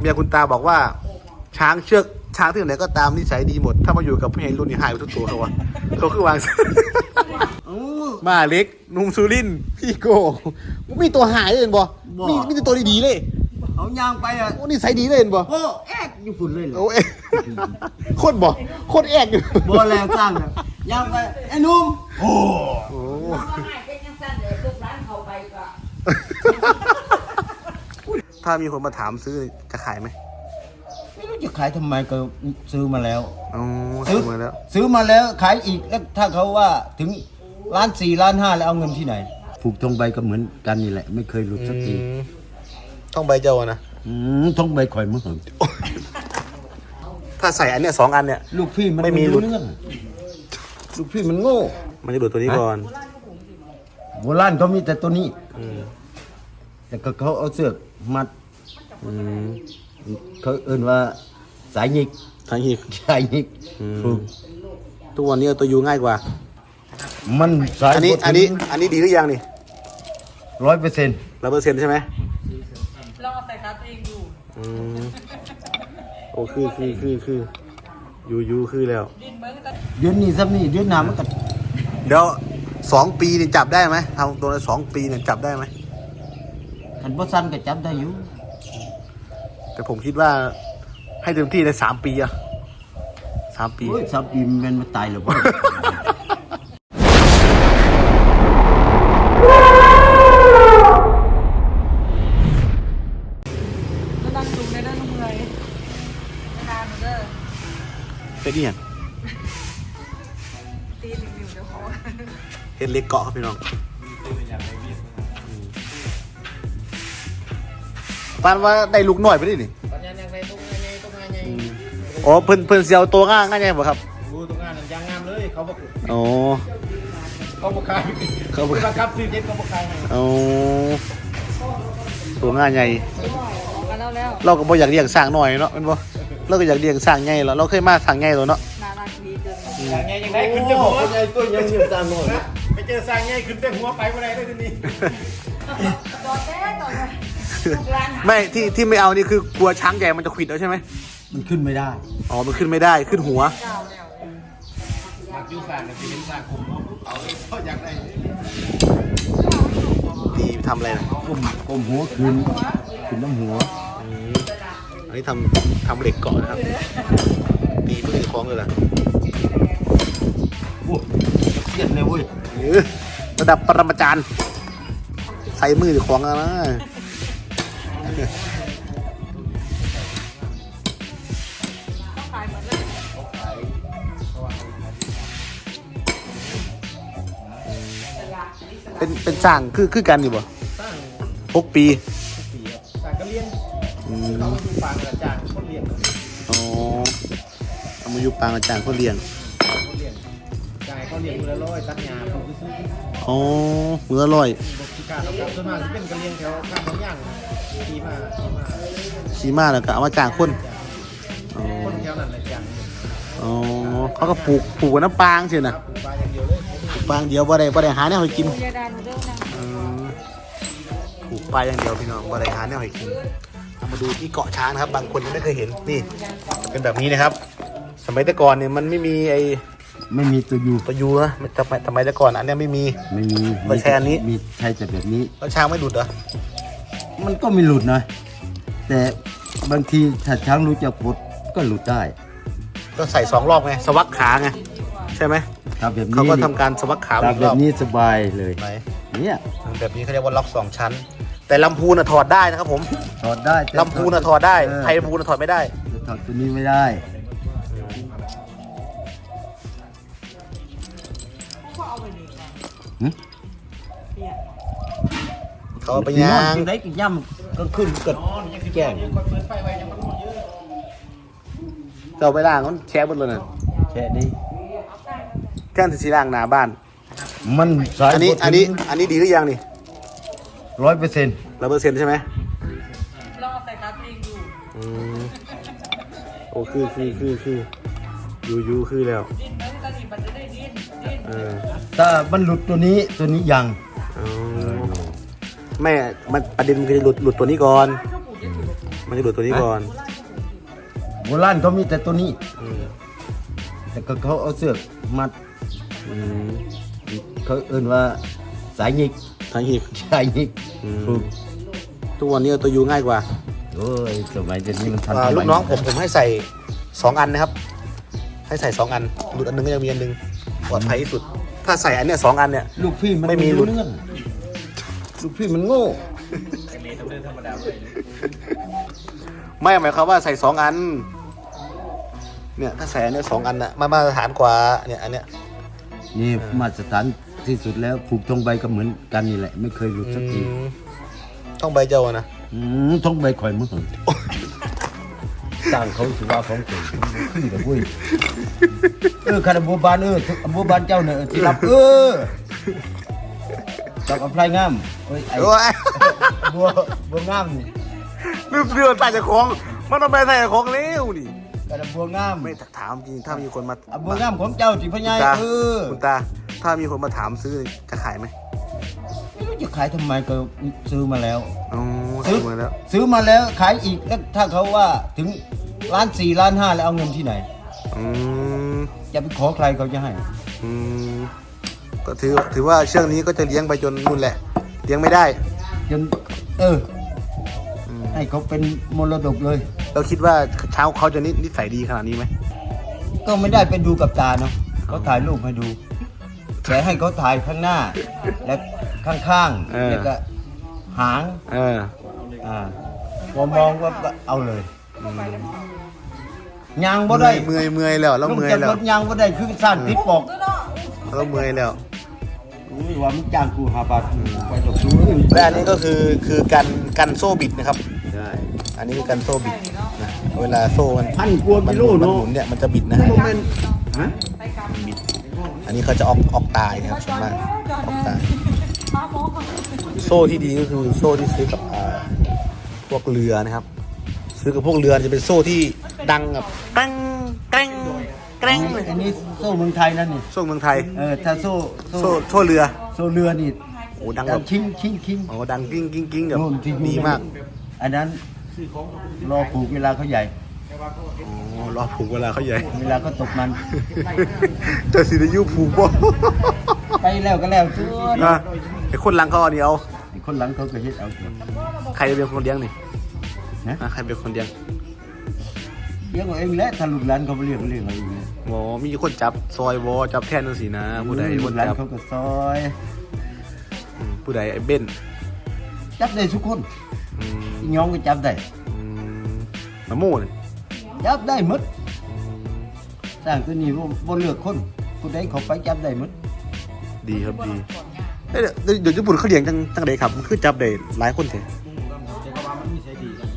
เมียคุณตาบอกว่า ช้างเชือกช้างที่ไหนก็ตามนิสัยดีหมด ถ้ามาอยู่กับพี่ไอ้รุ่นนี้หายไปทุกตัวเขาวะเขาคือวาง มาเล็กนุ่มซูรินทร์พี่โกมีตัวหายเลยเห็นบ่บ่ มีมีแต่ตัวดีๆเลยเอายางไปอะโอ้นิสัยดีเลยเห็นบ่โอ้แอกอยู่ฝุ่นเลยเหรอโอ้เอ๊ะโคตรบ่โคตรแอกอยู่บ่แรงสร้างอะยางไปไอ้หนุ่มโอ้โอ้ว่าง่ายเป็นยังสั้นเลยลูกร้านเขาไปก็ถ้ามีคนมาถามซื้อจะขายไหมไม่รู้จะขายทำไมก็ซื้อมาแล้ว อ๋อซื้ซื้อมาแล้ว ซื้อมาแล้วขายอีกแล้วถ้าเขาว่าถึงล้านสี่ล้านห้าแล้วเอาเงินที่ไหน ผูกทองใบก็เหมือนกันนี่แหละ ไม่เคยหลุดสักทีอืมต้องใบเจ้าอะนะอืมทองใบข่อยมือหึงถ้าใส่อันเนี้ยสองอันเนี่ยลูกพี่มันไม่มีหลุดรู้เรื่องลูกพี่มันโง่ มันจะดูดตัวนี้ก่อนโบราณเขามีแต่ตัวนี้อืมแต่ก็เขาเอาเสือกมัด อืมเขาเอื่นว่าสายหยิกทางอีกสายหยิกอืมผูกตัวนี้เอาตัวยูง่ายกว่า มันสายอันนี้ อันนี้ อันนี้ดีหรือยังนี่ร้อยเปอร์เซ็นต์ร้อยเปอร์เซ็นต์ใช่ไหมลองเอาใส่ขาตัวเองดูอืมโอ้คือคือคือคือยูยูคือแล้ว ดินเบิ้งแต่เดือนนี้ซ้ำนี่เดือนหน้ามันก็เดี๋ยวสองปีเนี่ยจับได้ไหมทำตัวละสองปีเนี่ยจับได้ไหม คันบ่สั้นก็จับได้อยู่แต่ ผมคิดว่าให้เต็มที่ในสามปีอะสามปี โอ้ยสามปีมันมาตายแล้วบ่ก็นั่งดูในด้านเมื่อยนานเด้อเป็นเนี่ยตีหนึ่งนิ้วเดี๋ยวเขาเฮ็ดเล็กเกาะครับพี่น้องปานว่าได้ลูกหน่อยไปดินี่อืม อ๋อเพิ่นเพิ่นเสียวตัวง่ายง่ายไงบ่ครับดูตรงงานนั้นยางงามเลยเขาบอกอ๋อเขาบอกขายเขาบ่ราคาซื้อเจ็ดเขาบอกขายให้อ๋อตัวง่ายใหญ่กันแล้วแล้วเราก็บ่อยากเลี้ยงสร้างหน่อยเนาะแม่นบ่เราก็อยากเลี้ยงสร้างใหญ่แล้วเราเคยมาสร้างใหญ่แล้วเนาะน่ารักดีเกินสร้างไงยังได้ขึ้นแต่หัวใหญ่ตัวยังอยู่ตามโน่นนะไปเจอสร้างไงขึ้นแต่หัวไปเมื่อไรได้ทีนี้ดอแท้ต่อไปลูกร้าน ไม่ที่ที่ไม่เอานี่คือกลัวช้างใหญ่มันจะขวิดแล้วใช่ไหมมันขึ้นไม่ได้ อ๋อ มันขึ้นไม่ได้ขึ้นหัวเจ้าแล้วมักยูสร้างกับที่เห็นสร้างผมเอาเลยเขาอยากได้ดีทำอะไรนะก้มก้มหัวคืนคืนน้ำหัวอืมอันนี้ทำทำเหล็กเกาะนะครับตีมือคล้องเลยล่ะโอ้เครียดเลยเว้ยเออระดับปรมาจารย์ใส่มือคล้องแล้วนะ เลยเป็นเป็นสร้างคือคือกันอยู่บ่สร้างหกปีปีสร้างก็เลี้ยงอืมเขาอยู่ฟางกระจางคนเลี้ยงอ๋อเอามาอยู่ปางอาจารย์คนเลี้ยง เขาเลี้ยงมือละร้อยตัดหญ้าปลูกซื้ออ๋อมือละร้อยบอกพิการแล้วครับส่วนมากจะเป็นกระเลี้ยงแถวข้างบางย่างทีมาทีมาขี่มาแล้วก็เอามาจ้างคน อ๋อ คนแถวนั้นเลยจ้างอ๋อ เขาก็ปลูกปลูกไว้น้ำปางใช่คนะรับปลูกปลาอย่างเดียวเลยปลูกปางเดียวบ่ได้บ่ได้หาแนวให้กิน ยาดานเด้อนะอืมปลูกปลาอย่างเดียวพี่น้องบ่ได้หาแนวให้กินเอามาดูที่เกาะช้างนะครับ บางคนยังไม่เคยเห็นนี่ เป็นแบบนี้นะครับ สมัยแต่ก่อนเนี่ยมันไม่มีไอ้ ไม่มีตัวอยู่ตัวยูนะสมัยสมัยแต่ก่อนอันเนี้ยไม่มี ไม่มีไม่ใช่อันนี้ มีใช่แต่แบบนี้ แล้วช้างไม่หลุดเหรอ มันก็ไม่หลุดนะ แต่บางทีถ้าช้างรู้จักปลดก็หลุดได้ ก็ใส่สองรอบไง สวักขาไง ใช่ไหมถ้าแบบนี้เขาก็ทำการสวักขาถ้าอีกแบรอบ บนี้สบายเลยไหนเนี่ยแบบนี้เขาเรียกว่าล็อกสองชั้น แต่ลำพูนน่ะถอดได้นะครับผมถอดได้แต่ลำพูนน่ะถอดได้เไทยลำพูนน่ะถอดไม่ได้แต่ถอดตัวนี้ไม่ได้ เขาเอาไปย่างที่ไหนก็ย่ำก็ขึ้นก็แจ้งคนเปิดไฟไว้ยังมันเยอะเราไปล่างมันแช่บนเลยน่ะแค่นี้แจ้งสีล่างหน้าบ้าน มันสายอันนี้อันนี้อันนี้ดีหรือยังนี่ร้อยเปอร์เซ็นต์ร้อยเปอร์เซ็นต์ใช่ไหมลองเอาใส่ขาตัวเองดูอืมโอ้คือคือคือคือยูยูคือแล้วดินเบิ้งตอนนี้มันจะได้ดินดินเออถ้ามันหลุดตัวนี้ตัวนี้ยัง อ๋อไม่มันประเด็นมันคือหลุดหลุดตัวนี้ก่อนถ้าปลูกจะถูกมมันจะดูดตัวนี้ก่อน โบราณเขามีแต่ตัวนี้ อืมแต่ก็เขาเอาเสือกมัดอืมเขาเอื่นว่าสายหยิกทางหีบ สายหยิกอืม ถูกทุกวันนี้เอาตัวยูง่ายกว่าโอ้ยสมัยเดี๋ยวนี้มันทันอ่าสมัยลูกน้องผมผมให้ใส่สองอันนะครับ ให้ใส่สองอันหลุดอันหนึงก็ยังมีอันหนึงปลอดภัยที่สุด ถ้าใส่อันเนี้ยสองอันเนี่ย ลูกพี่มันไม่มีหลุด เรื่อง ลูกพี่มันโง่ไม่หมายความว่าใส่สองอัน เนี่ยถ้าใส่อันเนี้ยสองอันน่ะมามาตรฐานกว่าเนี่ยอันเนี้ยนี่มาตรฐานที่สุดแล้วผูกธงใบก็เหมือนกันนี่แหละ ไม่เคยหลุดสักทีอืมต้องใบเจ้าอะนะอืมธงใบข่อยมือสร้างเขาสิว่าของเก่งขึ้นกับวุ้ยเออคาราบัวบานเออบัวบานเจ้าเนี่ยเออที่รับเออ จับเอาพลายงามเอ้ยไอ้โอ้ยบัวบัวงามนี่ลืมเรื่องใส่จากของ มันต้องไปใส่จากของเร็วนี่คาราบัวงามไม่ถามจริงถ้ามีคนมาอะบัวงามของเจ้าสิพญายตาเออคุณตา ถ้ามีคนมาถามซื้อจะขายไหมไม่รู้จะขายทำไมก็ซื้อมาแล้ว อ๋อซื้ซื้ออมาแล้ว ซื้อมาแล้วขายอีกแล้วถ้าเขาว่าถึงล้านสี่ล้านห้าแล้วเอาเงินที่ไหน อืมจะไปขอใครเขาจะให้ อืม ก็ถือถือว่าเชือกนี้ก็จะเลี้ยงไปจนนู่นแหละ เลี้ยงไม่ได้ จนเอออืมให้เขาเป็นมรดกเลย เราคิดว่าเช้าเขาจะนินิสัยดีขนาดนี้ไหมก็ไม่ได้ไปดูกับตาเนาะเขาถ่ายรูปให้ดูแต่ให้เขาถ่ายข้างหน้า และข้างๆแล้วก็หางเอออ่าพอมองว่าก็เอาเลยยางบ่ได้เมื่อยเมื่อยแล้วเราลงเมื่อยจากแล้รวถยางบ่ได้คือสร้างติดปอกเราเมื่อยแล้ว อุ้ยว่ามึงจ้างกูหาบาทไปจบดูอื่นและอันนี้ก็คือคือกันกันโซ่บิดนะครับ ใช่อันนี้คือกันโซ่บิดนะเวลาโซ่มันพันกว่ามันกิหโลมุนมันเนาะหมุนเนี่ยมันจะบิดนะโมเมนต์ฮะอันนี้เขาจะออกออกตายนะครับส่วนมากออกตายโซ่ที่ดีก็คือโซ่ที่ซื้อกับอ่าพวกเรือนะครับ ซื้อกับพวกเรือจะเป็นโซ่ที่ดังแบบแกร้งแกร้ง แกร้งเลยอันนี้โซ่เมืองไทยนั่นนี่โซ่เมืองไทย เออถ้าโซ่โซ่โซ่เรือ โซ่เรือนี่โอ้ดังดัแบงบชิงชิงชิงโอ้ดังกิ้งกิ้งกิ้งแบบโน่นที่อยู่ดีมาก อันนั้นรอผูกเวลาเขาใหญ่โอ้รอผูกเวลาเขาใหญ่ เวลาเขาตกมันเจะสิได้ยุผูกบ่ไปแล้วก็แล้วซื้อนะไอ้คนหลังเขาเอานี่เอาไอ้คนหลังเขาก็เฮ็ดเอาเถอะใครจะเป็นคนเลี้ยงนี่นะอะใครเป็นคนเลี้ยง เลี้ยงเอาเองแหละถ้าลูกหลานเขาบ่เลี้ยงเขาเลี้ยงเอาเองเลยหมอมีคนจับซอยวอจับแทนนั่นสินะผู้ใดลูคนกหลานจับเขาก็ซอยอืมผู้ใดไอ้เบนจับได้ทุกคนอืมอีน้องก็จับได้อืมมะม่วงนี่จับได้หมดสร้างตัวนี้บ่บ่เลือกคนผู้ใดเขาไปจับได้หมดดีครับดีเอ้ยเดี๋ยวเดี๋ยวญี่ปุ่นเขาเลี้ยงจังจังใดครับมันคือจับได้หลายคนเถอะแต่ก็ว่ามันมีใช้ดีกัน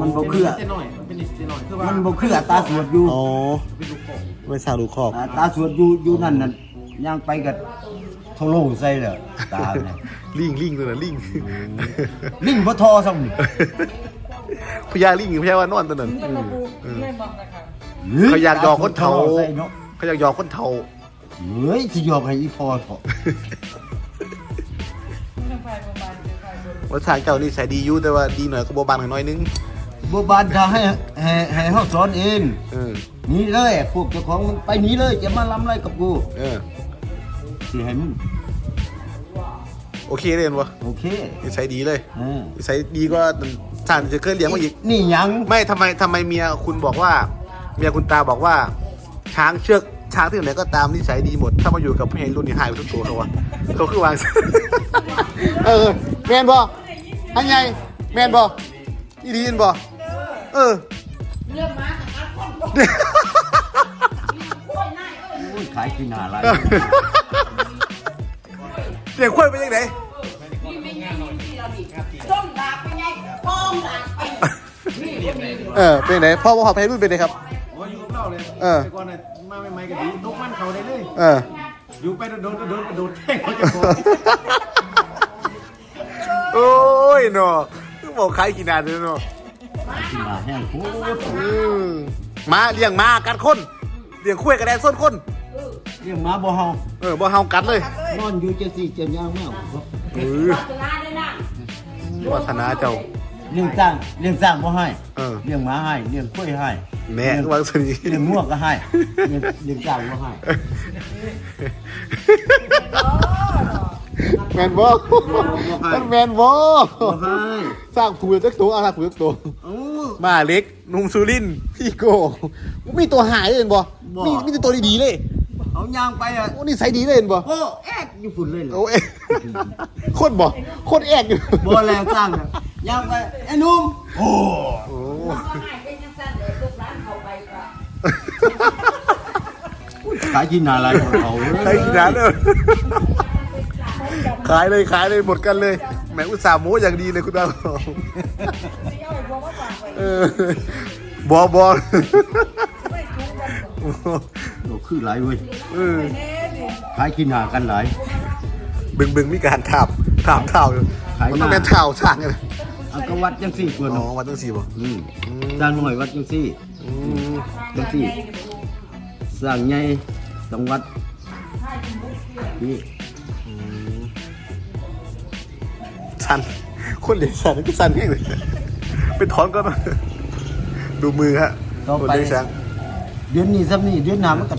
มันบ่คือเส้นหน่อยมัน เป็นนิดเส้นหน่อยคือว่ามันบ่คืออัตราสวดอยู่ อ๋อเป็นลูกโป่งไม่ทราบดูคอกอัตราสวดอยู่อยู่นั่นน่ะย่างไปก็โทโลใส่เลยตาเนี่ยลิงลิงตัวนั้นลิงลิงบ่ทอซ้ำนี่พญาลิงพญาวานอนตัวนั้นเงินอืระมบุอืมเล่นบอกนะคะเขาอยากหยอกคนเฒ่าใส่เนาะเขาอยากหยอกคนเฒ่าเฮ้ยสิหยอกให้อีพอเถอะเรื่องไฟประมาณเรื่องไฟบนว่าทางเจ้านี่ใส่ดีอยู่แต่ว่าดีหน่อยก็โบบานหน่อยนึง บ่บานทางให้ให้ให้เฮาสอนเองเออหนี่เลยพวกเจ้าของมันไปหนีเลยจะมาล้ำไรกับกูเออสิให้มึงโอเคเลยเห็นวะโอเคนิสัยดีเลยเออนิสัยดีก็สานจะเคยเลี้ยงมาอีก นี่หยังไม่ทำไมทำไมเมียคุณบอกว่า เมียคุณตาบอกว่า ช้างเชือกช้างที่ไหนก็ตามนิสัยดีหมด ถ้ามาอยู่กับเพนรุ่นนี้หายไปทุกตัวเขาวะเขาคือวาง เออแมนบออันไงแมนบออีดีนบ เออเอกมาแต่ก้อโอ้ยขายขี้หน้าไรเสียงควายไปยังไงต้มดาบไปไงพองดาบไปเออเป็นไงพ่อพ่อเพนรุ่นเป็นไงครับโอ้ยอยู่กับเราเลยเออก่อนน่ะมาใหม่ๆก็ดีนกมันเขาได้เลยเอออยู่ไปโดนๆก็โดนโดดแทงเขาจะพอโอ้ยเนาะต้องบอกใครกี่นานเลยเนาะ ขี้หน้าแห้งโคตรอืมมาเลี้ยงมากัดคนเลี้ยงคุ้ยกระแดนส้นคนเรียกหมาบ่เฮาเออบ่เฮากัดเลยนอนอยู่จะสิจะย่างแมวเออตลาดได้นะวาสนาเจ้าเลี้ยงสร้างเลี้ยงสร้างบ่ให้เออเลี้ยงหมาให้เลี้ยงกล้วยให้แม่วางสนีเลี้ยงงัวก็ให้เลี้ยงเลี้ยงสร้างบ่ให้ แมนบอมันแมนบอบ่ให้สร้างผูจักตัวอะไรผูจักตัวเอ้ามาเล็กนุ่มซูรินทร์พี่โก้มีตัวหายเลยเห็นบ่บ่มีมีแต่ตัวดีๆเลยเอาย่างไปอะโอ้นี่ใส่ดีเลยเห็นบ่โอ้แอกอยู่ฝุ่นเลยเหรอโอ้เอ๊ะโคตรบ่โคตรแอกอยู่บ่แล้วสร้างน่ะย่างไปไอ้หนุ่มโอ้โอ้ก็ให้เป็นจังซั่นเลยลูกหลานเข้าไปก็ขายกินอะไรของเขาใครกินนั้นเออ ขายเลยขายเลยหมดกันเลยแหมอุตส่าห์โม้อย่างดีเลยคุณดาวเออบอบอโอ้คือหลายเว้ยเออขายกินหากันหลายบึงบึงมีการถามถามเท่าอยู่ขายหน้ามันต้องเป็นเท่าช่างกันเอาก็วัดจังสี่ตัวอ๋อเนาะวันตั้งสี่บ่อืมสร้างหน่อยวัดจังสี่อืมจังสี่สร้างใหญ่ต้องวัดนี่ สันคนเหลียสันก็สันแห้งเลยเป็นถอนก็มาดูมือฮะต่อคนไปเลี้ยงช้างเดือนนี้ซ้ำนี่เดือนหน้ามันก็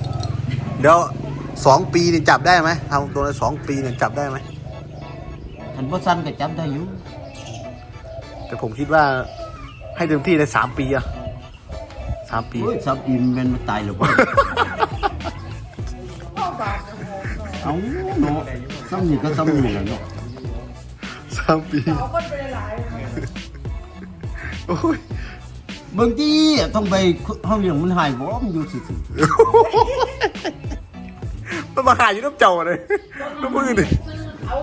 เดี๋ยวสองปีเนี่ยจับได้ไหมทำตัวในสองปีเนี่ยจับได้ไหมทันบ่สั้นก็จับได้อยู่แต่ผมคิดว่าให้เต็มที่ในสามปีอะสามปีโอ้ยซับอิมแม่นมันตายแล้วบ่ เอาเนาะซ้ำนี่ก็ซ้ำนี่แหละเนาะสามปีโอ้ยบางทีต้องไปเฮาเลี้ยงมันหายบ่มันอยู่ซื่อมันมาหาอยู่น้ำเจ้าเลยน้ำมือดิเขา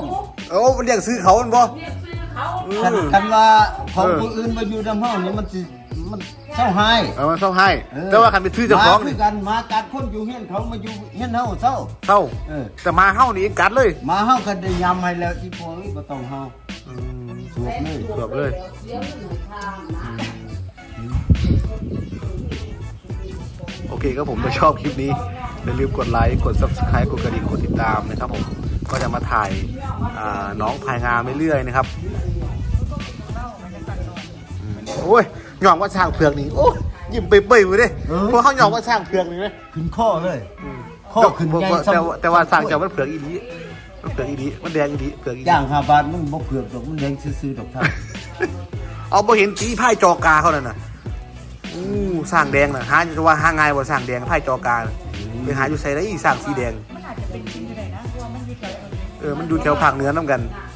โอ้มันเรียกซื้อเขามันบ่เรียกซื้อเขาๆคันกันว่าของผู้อื่นมาอยู่นำเฮานี่มันสิมันเศร้าหายเออมันเศร้าให้เออแต่ว่าคันไปซื้อเจ้าของมาคืนี่กันมากัดคนอยู่เฮียนเขามาอยู่เฮียนเฮาเศร้าเศร้าเออแต่มาเฮ้านี่เองกัดเลย มาเฮาก็ได้ยำให้แล้วอีพวกนี้บ่ต้องเฮา สวบเลยเกือบเลยเดี๋ยวอยู่ทางนะโอเคครับผมถ้าชอบคลิปนี้อย่าลืมกดไลค์กด subscribe กดกระดิ่งกดติดตามนะครับผมก็จะมาถ่ายอ่าน้องพายงามเรื่อยๆนะครับอืมโอ้ยหยองว่าช่างเผือกนี่โอ้ยยิ้มเปื่อยๆมือดิเพราะเขาหยองว่าช่างเผือกนี่ไหมขึ้นข้อเลยข้อขึ้นใหญ่แต่ว่าแต่ว่าสร้างจากมันเผือกอีดี มันเผือกอีดีมันแดงอีดีเผือกอีดีย่าง5บาทมันบ่เผือกดอกมันแดงซื่อๆดอกท่านเอาไปเห็นตีไพ่จอกาเขานั่นน่ะอู้สร้างแดงน่ะหาจะว่าหาง่ายบ่สร้างแดงไพ่จอกาน่ะไปหาอยู่ใส่ได้อีสร้างสีแดง มันอาจจะเป็นจริงก็ได้นะเพราะว่ามันมีไกลเอาเลยเออมันดูแถวภาคเหนือน้ำกันเ